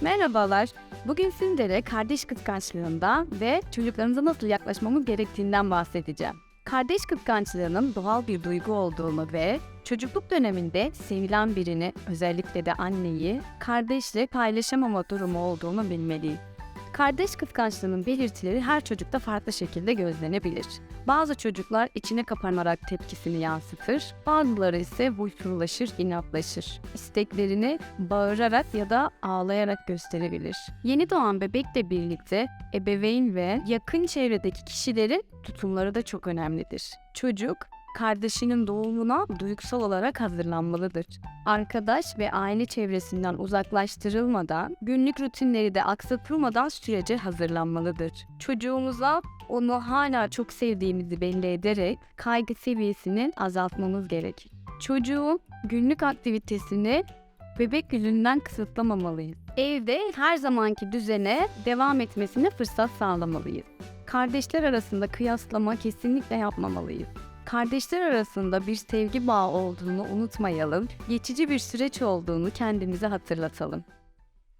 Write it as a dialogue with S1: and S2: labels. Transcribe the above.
S1: Merhabalar. Bugün sizlere kardeş kıskançlığından ve çocuklarımıza nasıl yaklaşmamız gerektiğinden bahsedeceğim. Kardeş kıskançlığının doğal bir duygu olduğunu ve çocukluk döneminde sevilen birini, özellikle de anneyi, kardeşle paylaşamama durumu olduğunu bilmeliyiz. Kardeş kıskançlığının belirtileri her çocukta farklı şekilde gözlenebilir. Bazı çocuklar içine kapanarak tepkisini yansıtır, bazıları ise huysuzlaşır, inatlaşır. İsteklerini bağırarak ya da ağlayarak gösterebilir. Yeni doğan bebekle birlikte ebeveyn ve yakın çevredeki kişilerin tutumları da çok önemlidir. Çocuk, kardeşinin doğumuna duygusal olarak hazırlanmalıdır. Arkadaş ve aile çevresinden uzaklaştırılmadan, günlük rutinleri de aksatılmadan sürece hazırlanmalıdır. Çocuğumuza onu hala çok sevdiğimizi belli ederek kaygı seviyesini azaltmamız gerekir. Çocuğun günlük aktivitesini bebek yüzünden kısıtlamamalıyız. Evde her zamanki düzene devam etmesine fırsat sağlamalıyız. Kardeşler arasında kıyaslama kesinlikle yapmamalıyız. Kardeşler arasında bir sevgi bağı olduğunu unutmayalım, geçici bir süreç olduğunu kendimize hatırlatalım.